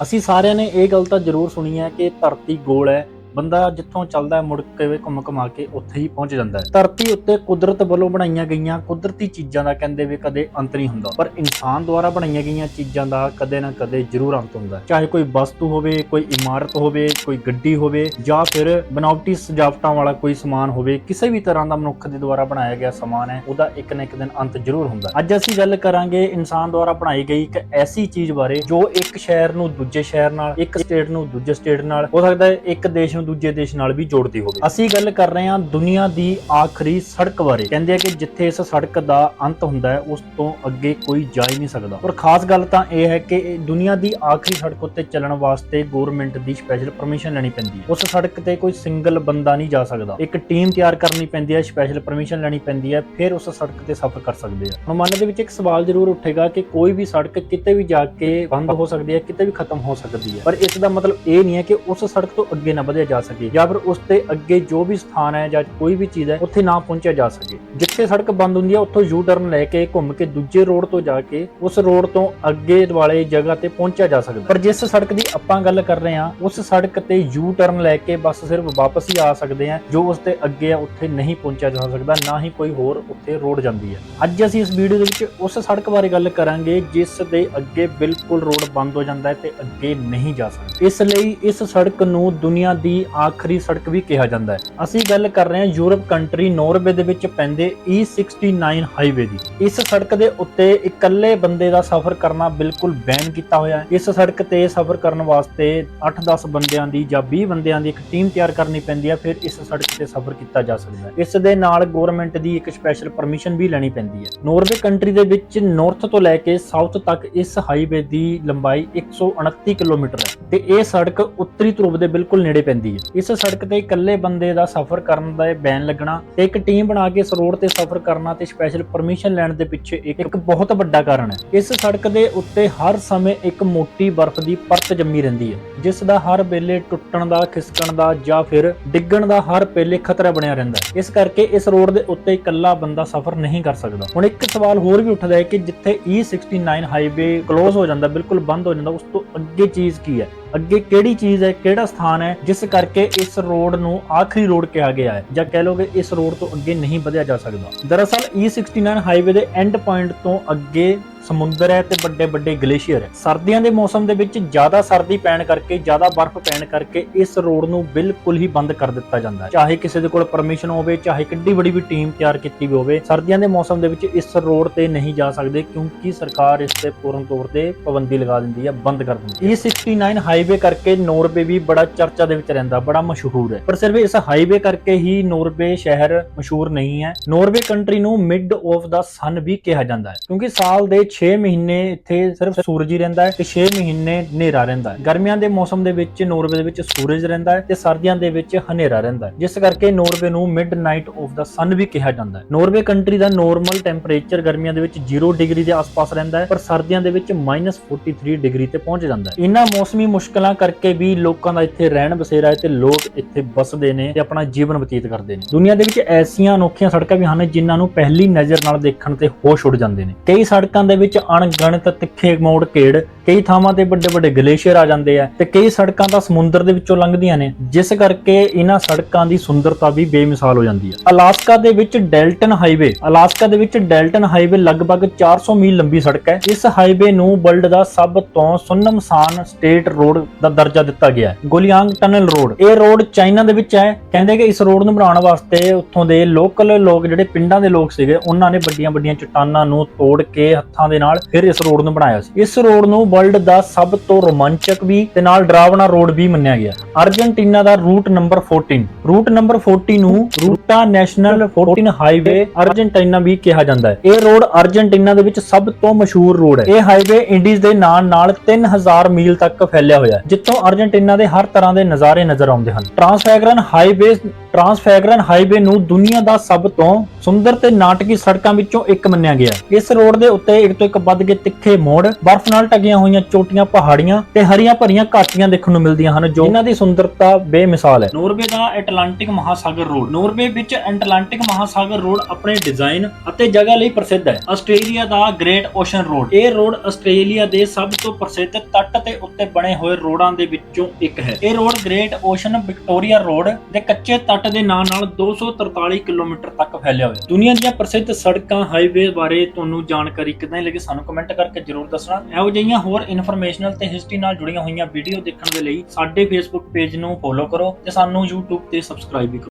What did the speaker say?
ਅਸੀਂ ਸਾਰਿਆਂ ਨੇ ਇਹ ਗੱਲ ਤਾਂ ਜ਼ਰੂਰ ਸੁਣੀ ਹੈ ਕਿ ਧਰਤੀ ਗੋਲ ਹੈ ਬੰਦਾ ਜਿੱਥੋਂ ਚੱਲਦਾ ਹੈ, ਮੁੜ ਕੇ ਘੁੰਮ ਘੁਮਾ ਕੇ ਉੱਥੇ ਹੀ ਪਹੁੰਚ ਜਾਂਦਾ ਹੈ। ਧਰਤੀ ਉੱਤੇ ਕੁਦਰਤ ਵੱਲੋਂ ਬਣਾਈਆਂ ਗਈਆਂ ਕੁਦਰਤੀ ਚੀਜ਼ਾਂ ਦਾ ਕਹਿੰਦੇ ਵੀ ਕਦੇ ਅੰਤ ਨਹੀਂ ਹੁੰਦਾ। ਪਰ ਇਨਸਾਨ ਦੁਆਰਾ ਬਣਾਈਆਂ ਗਈਆਂ ਚੀਜ਼ਾਂ ਦਾ ਕਦੇ ਨਾ ਕਦੇ ਜ਼ਰੂਰ ਅੰਤ ਹੁੰਦਾ ਚਾਹੇ ਕੋਈ ਵਸਤੂ ਹੋਵੇ, ਕੋਈ ਇਮਾਰਤ ਹੋਵੇ, ਕੋਈ ਗੱਡੀ ਹੋਵੇ, ਜਾਂ ਫਿਰ ਬਨਾਵਟੀ ਸਜਾਵਟਾਂ ਵਾਲਾ ਕੋਈ ਸਮਾਨ ਹੋਵੇ, ਕਿਸੇ ਵੀ ਤਰ੍ਹਾਂ ਦਾ ਮਨੁੱਖ ਦੇ ਦੁਆਰਾ ਬਣਾਇਆ ਗਿਆ ਸਮਾਨ ਹੈ, ਉਹਦਾ ਇੱਕ ਨਾ ਇੱਕ ਦਿਨ ਅੰਤ ਜ਼ਰੂਰ ਹੁੰਦਾ ਅੱਜ ਅਸੀਂ ਗੱਲ ਕਰਾਂਗੇ ਇਨਸਾਨ ਦੁਆਰਾ ਬਣਾਈ ਗਈ ਇੱਕ ਐਸੀ ਚੀਜ਼ ਬਾਰੇ ਜੋ ਇੱਕ ਸ਼ਹਿਰ ਨੂੰ ਦੂਜੇ ਸ਼ਹਿਰ ਨਾਲ, ਇੱਕ ਸਟੇਟ ਨੂੰ ਦੂਜੇ ਸਟੇਟ ਨਾਲ, ਹੋ ਸਕਦਾ ਹੈ ਇੱਕ ਦੇਸ਼ ਨੂੰ ਦੂਜੇ ਦੇਸ਼ ਨਾਲ ਵੀ ਜੋੜਦੀ ਹੋਵੇ। ਅਸੀਂ ਗੱਲ ਕਰ ਰਹੇ ਹਾਂ ਦੁਨੀਆ ਦੀ ਆਖਰੀ ਸੜਕ ਬਾਰੇ। ਕਹਿੰਦੇ ਆ ਕਿ ਜਿੱਥੇ ਇਸ ਸੜਕ ਦਾ ਅੰਤ ਹੁੰਦਾ ਹੈ, ਉਸ ਤੋਂ ਅੱਗੇ ਕੋਈ ਜਾ ਹੀ ਨਹੀਂ ਸਕਦਾ। ਔਰ ਖਾਸ ਗੱਲ ਤਾਂ ਇਹ ਹੈ ਕਿ ਇਹ ਦੁਨੀਆ ਦੀ ਆਖਰੀ ਸੜਕ ਉੱਤੇ ਚੱਲਣ ਵਾਸਤੇ ਗਵਰਨਮੈਂਟ ਦੀ ਸਪੈਸ਼ਲ ਪਰਮਿਸ਼ਨ ਲੈਣੀ ਪੈਂਦੀ ਹੈ। ਉਸ ਸੜਕ ਤੇ ਕੋਈ ਸਿੰਗਲ ਬੰਦਾ ਨਹੀਂ ਜਾ ਸਕਦਾ। ਇੱਕ ਟੀਮ ਤਿਆਰ ਕਰਨੀ ਪੈਂਦੀ ਹੈ ਸਪੈਸ਼ਲ ਪਰਮਿਸ਼ਨ ਲੈਣੀ ਪੈਂਦੀ ਹੈ, ਫਿਰ ਉਸ ਸੜਕ ਤੇ ਸਫ਼ਰ ਕਰ ਸਕਦੇ ਆ। ਹੁਣ ਮਨ ਦੇ ਵਿੱਚ ਇੱਕ ਸਵਾਲ ਜ਼ਰੂਰ ਉੱਠੇਗਾ ਕਿ ਕੋਈ ਵੀ ਸੜਕ ਕਿਤੇ ਵੀ ਜਾ ਕੇ ਬੰਦ ਹੋ ਸਕਦੀ ਹੈ, ਕਿਤੇ ਵੀ ਖਤਮ ਹੋ ਸਕਦੀ ਹੈ। ਪਰ ਇਸ ਦਾ ਮਤਲਬ ਇਹ ਨਹੀਂ ਹੈ ਕਿ ਉਸ ਸੜਕ ਤੋਂ ਅੱਗੇ ਨਾ ਵਧਿਆ ਜਾ ਸਕੇ ਜਾਂ ਫਿਰ ਉਸ ਤੇ ਅੱਗੇ ਜੋ ਵੀ ਸਥਾਨ ਹੈ ਜਾਂ ਕੋਈ ਵੀ ਚੀਜ਼ ਹੈ, ਉੱਥੇ ਨਾ ਪਹੁੰਚਿਆ ਜਾ ਸਕੇ। ਜਿੱਥੇ ਸੜਕ ਬੰਦ ਹੁੰਦੀ ਹੈ, ਉੱਥੋਂ ਯੂ ਟਰਨ ਲੈ ਕੇ ਘੁੰਮ ਕੇ ਦੂਜੇ ਰੋਡ ਤੋਂ ਜਾ ਕੇ ਉਸ ਰੋਡ ਤੋਂ ਅੱਗੇ ਵਾਲੇ ਜਗ੍ਹਾ ਤੇ ਪਹੁੰਚਿਆ ਜਾ ਸਕਦਾ ਪਰ ਜਿਸ ਸੜਕ ਦੀ ਆਪਾਂ ਗੱਲ ਕਰ ਰਹੇ ਹਾਂ, ਉਸ ਸੜਕ ਤੇ ਯੂ ਟਰਨ ਲੈ ਕੇ ਬਸ ਸਿਰਫ ਵਾਪਸ ਹੀ ਆ ਸਕਦੇ ਆ ਜੋ ਉਸ ਤੇ ਅੱਗੇ ਆ, ਉੱਥੇ ਨਹੀਂ ਪਹੁੰਚਿਆ ਜਾ ਸਕਦਾ, ਨਾ ਹੀ ਕੋਈ ਹੋਰ ਉੱਥੇ ਰੋਡ ਜਾਂਦੀ ਹੈ। ਅੱਜ ਅਸੀਂ ਇਸ ਵੀਡੀਓ ਦੇ ਵਿੱਚ ਉਸ ਸੜਕ ਬਾਰੇ ਗੱਲ ਕਰਾਂਗੇ, ਜਿਸ ਦੇ ਅੱਗੇ ਬਿਲਕੁਲ ਰੋਡ ਬੰਦ ਹੋ ਜਾਂਦਾ ਹੈ ਤੇ ਅੱਗੇ ਨਹੀਂ ਜਾ ਸਕਦਾ। ਇਸ ਲਈ ਇਸ ਸੜਕ ਨੂੰ ਦੁਨੀਆ ਦੀ ਆਖਰੀ ਸੜਕ ਵੀ ਕਿਹਾ ਜਾਂਦਾ ਹੈ। ਅਸੀਂ ਗੱਲ ਕਰ ਰਹੇ ਹਾਂ ਯੂਰਪ ਕੰਟਰੀ ਨਾਰਵੇ ਦੇ ਵਿੱਚ ਪੈਂਦੇ E69 ਹਾਈਵੇ ਦੀ। ਇਸ ਸੜਕ ਦੇ ਉੱਤੇ ਇਕੱਲੇ ਬੰਦੇ ਦਾ ਸਫ਼ਰ ਕਰਨਾ ਬਿਲਕੁਲ ਬੈਨ ਕੀਤਾ ਹੋਇਆ ਹੈ। ਇਸ ਸੜਕ ਤੇ ਸਫ਼ਰ ਕਰਨ ਵਾਸਤੇ 8-10 ਬੰਦਿਆਂ ਦੀ ਜਾਂ 20 ਬੰਦਿਆਂ ਦੀ ਇੱਕ ਟੀਮ ਤਿਆਰ ਕਰਨੀ ਪੈਂਦੀ ਹੈ। ਫਿਰ ਇਸ ਸੜਕ ਤੇ ਸਫ਼ਰ ਕੀਤਾ ਜਾ ਸਕਦਾ ਹੈ। ਇਸ ਦੇ ਨਾਲ ਗਵਰਨਮੈਂਟ ਦੀ ਇੱਕ ਸਪੈਸ਼ਲ ਪਰਮਿਸ਼ਨ ਵੀ ਲੈਣੀ ਪੈਂਦੀ ਹੈ। ਨਾਰਵੇ ਕੰਟਰੀ ਦੇ ਵਿੱਚ ਨਾਰਥ ਤੋਂ ਲੈ ਕੇ ਸਾਊਥ ਤੱਕ ਇਸ ਹਾਈਵੇ ਦੀ ਲੰਬਾਈ 129 ਕਿਲੋਮੀਟਰ ਹੈ। ਤੇ ਇਹ ਸੜਕ ਉੱਤਰੀ ਧਰੁਵ ਦੇ ਬਿਲਕੁਲ ਨੇੜੇ ਪੈਂਦੀ ਹੈ। ਇਸ ਸੜਕ ਤੇ ਇਕੱਲੇ ਬੰਦੇ ਦਾ ਸਫ਼ਰ ਕਰਨ ਦਾ ਬੈਨ ਲੱਗਣਾ ਤੇ ਇੱਕ ਟੀਮ ਬਣਾ ਕੇ ਇਸ ਰੋਡ ਤੇ ਸਫ਼ਰ ਕਰਨਾ ਤੇ ਸਪੈਸ਼ਲ ਪਰਮਿਸ਼ਨ ਲੈਣ ਦੇ ਪਿੱਛੇ ਇੱਕ ਇੱਕ ਬਹੁਤ ਵੱਡਾ ਕਾਰਨ ਹੈ। ਇਸ ਸੜਕ ਦੇ ਉੱਤੇ ਹਰ ਸਮੇਂ ਇੱਕ ਮੋਟੀ ਬਰਫ਼ ਦੀ ਪਰਤ ਜੰਮੀ ਰਹਿੰਦੀ ਹੈ, ਜਿਸ ਦਾ ਹਰ ਵੇਲੇ ਟੁੱਟਣ ਦਾ, ਖਿਸਕਣ ਦਾ ਜਾਂ ਫਿਰ ਡਿੱਗਣ ਦਾ ਹਰ ਵੇਲੇ ਖਤਰਾ ਬਣਿਆ ਰਹਿੰਦਾ ਹੈ। ਇਸ ਕਰਕੇ ਇਸ ਰੋਡ ਦੇ ਉੱਤੇ ਇਕੱਲਾ ਬੰਦਾ ਸਫ਼ਰ ਨਹੀਂ ਕਰ ਸਕਦਾ। ਹੁਣ ਇੱਕ ਸਵਾਲ ਹੋਰ ਵੀ ਉੱਠਦਾ ਹੈ ਕਿ ਜਿੱਥੇ E69 ਹਾਈਵੇ ਕਲੋਜ਼ ਹੋ ਜਾਂਦਾ, ਬਿਲਕੁਲ ਬੰਦ ਹੋ ਜਾਂਦਾ, ਉਸ ਤੋਂ ਅੱਗੇ ਚੀਜ਼ ਕੀ ਹੈ? ਅੱਗੇ ਕਿਹੜੀ ਚੀਜ਼ ਹੈ, ਕਿਹੜਾ ਸਥਾਨ ਹੈ, ਜਿਸ ਕਰਕੇ ਇਸ ਰੋਡ ਨੂੰ ਆਖਰੀ ਰੋਡ ਕਿਹਾ ਗਿਆ ਹੈ, ਜਾਂ ਕਹਿ ਲੋਗੇ ਇਸ ਰੋਡ ਤੋਂ ਅੱਗੇ ਨਹੀਂ ਵਧਿਆ ਜਾ ਸਕਦਾ। ਦਰਅਸਲ E69 ਹਾਈਵੇ ਦੇ ਐਂਡ ਪੁਆਇੰਟ ਤੋਂ ਅੱਗੇ ਸਮੁੰਦਰ ਹੈ ਤੇ ਵੱਡੇ ਵੱਡੇ ਗਲੇਸ਼ੀਅਰ ਹੈ। ਸਰਦੀਆਂ ਦੇ ਮੌਸਮ ਦੇ ਵਿੱਚ ਜ਼ਿਆਦਾ ਸਰਦੀ ਪੈਣ ਕਰਕੇ, ਜ਼ਿਆਦਾ ਬਰਫ਼ ਪੈਣ ਕਰਕੇ ਇਸ ਰੋਡ ਨੂੰ ਬਿਲਕੁਲ ਹੀ ਬੰਦ ਕਰ ਦਿੱਤਾ ਜਾਂਦਾ ਹੈ। ਚਾਹੇ ਕਿਸੇ ਦੇ ਕੋਲ ਪਰਮਿਸ਼ਨ ਹੋਵੇ, ਚਾਹੇ ਕਿੱਡੀ ਬੜੀ ਵੀ ਟੀਮ ਤਿਆਰ ਕੀਤੀ ਵੀ ਹੋਵੇ, ਸਰਦੀਆਂ ਦੇ ਮੌਸਮ ਦੇ ਵਿੱਚ ਇਸ ਰੋਡ ਤੇ ਨਹੀਂ ਜਾ ਸਕਦੇ ਕਿਉਂਕਿ ਸਰਕਾਰ ਇਸ ਤੇ ਪੂਰਨ ਤੌਰ ਤੇ ਪਾਬੰਦੀ ਲਗਾ ਦਿੰਦੀ ਹੈ, ਬੰਦ ਕਰ ਦਿੰਦੀ ਹੈ। E69 ਹਾਈਵੇ ਕਰਕੇ ਨੋਰਵੇ ਵੀ ਬੜਾ ਚਰਚਾ ਦੇ ਵਿੱਚ ਰਹਿੰਦਾ, ਬੜਾ ਮਸ਼ਹੂਰ ਹੈ। ਪਰ ਸਿਰਫ ਇਸ ਹਾਈਵੇ ਕਰਕੇ ਹੀ ਨੋਰਵੇ ਸ਼ਹਿਰ ਮਸ਼ਹੂਰ ਨਹੀਂ ਹੈ। ਨੋਰਵੇ ਕੰਟਰੀ ਨੂੰ ਮਿਡ ਆਫ ਦਾ ਸਨ ਵੀ ਕਿਹਾ ਜਾਂਦਾ ਹੈ, ਕਿਉਂਕਿ ਸਾਲ ਦੇ 6 ਮਹੀਨੇ ਇੱਥੇ ਸਿਰਫ ਸੂਰਜ ਹੀ ਰਹਿੰਦਾ ਹੈ ਤੇ 6 ਮਹੀਨੇ ਹਨੇਰਾ ਰਹਿੰਦਾ ਹੈ। ਗਰਮੀਆਂ ਦੇ ਮੌਸਮ ਦੇ ਵਿੱਚ ਨੋਰਵੇ ਦੇ ਵਿੱਚ ਸੂਰਜ ਰਹਿੰਦਾ ਹੈ ਤੇ ਸਰਦੀਆਂ ਦੇ ਵਿੱਚ ਹਨੇਰਾ ਰਹਿੰਦਾ ਹੈ। ਜਿਸ ਕਰਕੇ ਨੋਰਵੇ ਨੂੰ midnight of the sun ਵੀ ਕਿਹਾ ਜਾਂਦਾ ਹੈ। ਨੋਰਵੇ ਕੰਟਰੀ ਦਾ ਨੋਰਮਲ ਟੈਂਪਰੇਚਰ ਗਰਮੀਆਂ ਦੇ ਵਿੱਚ 0 ਡਿਗਰੀ ਦੇ ਆਸ-ਪਾਸ ਰਹਿੰਦਾ ਹੈ, ਪਰ ਸਰਦੀਆਂ ਦੇ ਵਿੱਚ -43 ਡਿਗਰੀ ਤੇ ਪਹੁੰਚ ਜਾਂਦਾ ਹੈ। ਇਹਨਾਂ ਮੌਸਮੀ ਮੁਸ਼ਕਲਾਂ ਕਰਕੇ ਵੀ ਲੋਕਾਂ ਦਾ ਇੱਥੇ ਰਹਿਣ ਬਸੇਰਾ ਹੈ ਤੇ ਲੋਕ ਇੱਥੇ ਵੱਸਦੇ ਨੇ ਤੇ ਆਪਣਾ ਜੀਵਨ ਬਤੀਤ ਕਰਦੇ ਨੇ। ਦੁਨੀਆ ਦੇ ਵਿੱਚ ਐਸੀਆਂ ਅਨੋਖੀਆਂ ਸੜਕਾਂ ਵੀ ਹਨ ਜਿਨ੍ਹਾਂ ਨੂੰ ਪਹਿਲੀ ਨਜ਼ਰ ਨਾਲ ਦੇਖਣ ਤੇ ਹੋਸ਼ ਉੱਡ ਜਾਂਦੇ ਨੇ। ਕਈ ਸੜਕਾਂ ਦੇ ਵਿੱਚ ਅਣਗਣਿਤ ਤਿੱਖੇ ਮੋੜ ਘੇੜ ਕਈ ਥਾਵਾਂ ਤੇ ਵੱਡੇ ਵੱਡੇ ਗਲੇਸ਼ੀਅਰ ਆ ਜਾਂਦੇ ਆ ਤੇ ਕਈ ਸੜਕਾਂ ਤਾਂ ਸਮੁੰਦਰ ਦੇ ਵਿੱਚੋਂ ਲੰਘਦੀਆਂ ਨੇ, ਜਿਸ ਕਰਕੇ ਇਹਨਾਂ ਸੜਕਾਂ ਦੀ ਸੁੰਦਰਤਾ ਵੀ ਬੇਮਿਸਾਲ ਹੋ ਜਾਂਦੀ ਹੈ ਅਲਾਸਕਾ ਦੇ ਵਿੱਚ ਡੈਲਟਨ ਹਾਈਵੇ, ਅਲਾਸਕਾ ਦੇ ਵਿੱਚ ਡੈਲਟਨ ਹਾਈਵੇ ਲਗਭਗ 400 ਮੀਲ ਲੰਬੀ ਸੜਕ ਹੈ। ਇਸ ਹਾਈਵੇ ਨੂੰ ਵਰਲਡ ਦਾ ਸਭ ਤੋਂ ਸੁੰਨਮਸਾਨ ਸਟੇਟ ਰੋਡ ਦਾ ਦਰਜਾ ਦਿੱਤਾ ਗਿਆ ਹੈ, ਗੋਲੀਆਂਗ ਟਨਲ ਰੋਡ। ਇਹ ਰੋਡ ਚਾਈਨਾ ਦੇ ਵਿੱਚ ਹੈ। ਕਹਿੰਦੇ ਕਿ ਇਸ ਰੋਡ ਨੂੰ ਬਣਾਉਣ ਵਾਸਤੇ ਉੱਥੋਂ ਦੇ ਲੋਕਲ ਲੋਕ, ਜਿਹੜੇ ਪਿੰਡਾਂ ਦੇ ਲੋਕ ਸੀਗੇ, ਉਹਨਾਂ ਨੇ ਵੱਡੀਆਂ ਵੱਡੀਆਂ ਚਟਾਨਾਂ ਨੂੰ ਤੋੜ ਕੇ ਹੱਥਾਂ ਦੇ ਨਾਲ ਫਿਰ ਇਸ ਰੋਡ ਨੂੰ ਬਣਾਇਆ ਸੀ। ਇਸ ਰੋਡ ਨੂੰ ਵਰਲਡ ਦਾ ਸਭ ਤੋਂ ਰੋਮਾਂਚਕ ਵੀ ਤੇ ਨਾਲ ਡਰਾਵਣਾ ਰੋਡ ਵੀ ਮੰਨਿਆ ਗਿਆ। ਅਰਜਨਟੀਨਾ ਦਾ ਰੂਟ ਨੰਬਰ 14 ਰੂਟ ਨੰਬਰ 40 ਨੂੰ ਰੂਟਾ ਨੈਸ਼ਨਲ 14 ਹਾਈਵੇ ਅਰਜਨਟੀਨਾ ਵੀ ਕਿਹਾ ਜਾਂਦਾ ਹੈ। ਇਹ ਰੋਡ ਅਰਜਨਟੀਨਾ ਦੇ ਵਿੱਚ ਸਭ ਤੋਂ ਮਸ਼ਹੂਰ ਰੋਡ ਹੈ। ਇਹ ਹਾਈਵੇ ਇੰਡੀਜ਼ ਦੇ ਨਾਲ ਨਾਲ 3000 ਮੀਲ ਤੱਕ ਫੈਲਿਆ ਹੋਇਆ ਹੈ, ਜਿੱਥੋਂ ਅਰਜਨਟੀਨਾ ਦੇ ਹਰ ਤਰ੍ਹਾਂ ਦੇ ਨਜ਼ਾਰੇ ਨਜ਼ਰ ਆਉਂਦੇ ਹਨ। ਟ੍ਰਾਂਸਫੈਗਰਨ ਹਾਈਵੇ ਟ੍ਰਾਂਸਫੈਗਰਨ ਹਾਈਵੇ ਨੂੰ ਦੁਨੀਆ ਦਾ ਸਭ ਤੋਂ ਸੁੰਦਰ ਤੇ ਨਾਟਕੀ ਸੜਕਾਂ ਵਿੱਚੋਂ ਇੱਕ ਮੰਨਿਆ ਗਿਆ ਇਸ ਰੋਡ ਦੇ ਉੱਤੇ ਇੱਕ ਤੋਂ ਇੱਕ ਵੱਧ ਕੇ ਤਿੱਖੇ ਮੋੜ, ਬਰਫ਼ ਨਾਲ ਢਕੀਆਂ ਹੋਈਆਂ ਚੋਟੀਆਂ ਪਹਾੜੀਆਂ ਤੇ ਹਰੀਆਂ ਭਰੀਆਂ ਘਾਟੀਆਂ ਦੇਖਣ ਨੂੰ ਮਿਲਦੀਆਂ ਹਨ, ਜੋ ਇਹਨਾਂ ਦੀ ਸੁੰਦਰਤਾ ਬੇਮਿਸਾਲ ਹੈ। ਨੋਰਵੇ ਦਾ ਐਟਲਾਂਟਿਕ ਮਹਾਸਾਗਰ ਰੋਡ, ਨੋਰਵੇ ਵਿੱਚ ਐਟਲਾਂਟਿਕ ਮਹਾਸਾਗਰ ਰੋਡ ਆਪਣੇ ਡਿਜ਼ਾਈਨ ਅਤੇ ਜਗ੍ਹਾ ਲਈ ਪ੍ਰਸਿੱਧ ਹੈ। ਆਸਟ੍ਰੇਲੀਆ ਦਾ ਗ੍ਰੇਟ ਓਸ਼ਨ ਰੋਡ, ਇਹ ਰੋਡ ਆਸਟ੍ਰੇਲੀਆ ਦੇ ਸਭ ਤੋਂ ਪ੍ਰਸਿੱਧ ਤੱਟ ਤੇ ਉੱਤੇ ਬਣੇ ਹੋਏ ਰੋਡਾਂ ਦੇ ਵਿੱਚੋਂ ਇੱਕ ਹੈ। ਇਹ road great ocean Victoria road ਦੇ ਕੱਚੇ ਤੱਟ ਦੇ ਨਾਲ ਨਾਲ 243 ਕਿਲੋਮੀਟਰ ਤੱਕ ਫੈਲਿਆ ਹੋਇਆ। ਹੈ ਦੁਨੀਆ ਦੀਆਂ ਪ੍ਰਸਿੱਧ ਸੜਕਾਂ ਹਾਈਵੇ ਬਾਰੇ ਤੁਹਾਨੂੰ ਜਾਣਕਾਰੀ ਕਿੱਦਾਂ ਲੱਗੀ ਸਾਨੂੰ ਕਮੈਂਟ ਕਰਕੇ ਜਰੂਰ ਦੱਸਣਾ। ਇਹੋ ਜਿਹੀਆਂ ਹੋਰ ਇਨਫੋਰਮੇਸ਼ਨਲ ਤੇ ਹਿਸਟਰੀ ਨਾਲ ਜੁੜੀਆਂ ਹੋਈਆਂ ਵੀਡੀਓ ਦੇਖਣ ਦੇ ਲਈ ਸਾਡੇ ਫੇਸਬੁੱਕ ਪੇਜ ਨੂੰ ਫੋਲੋ ਕਰੋ ਤੇ ਸਾਨੂੰ YouTube ਤੇ ਸਬਸਕ੍ਰਾਈਬ ਵੀ ਕਰੋ।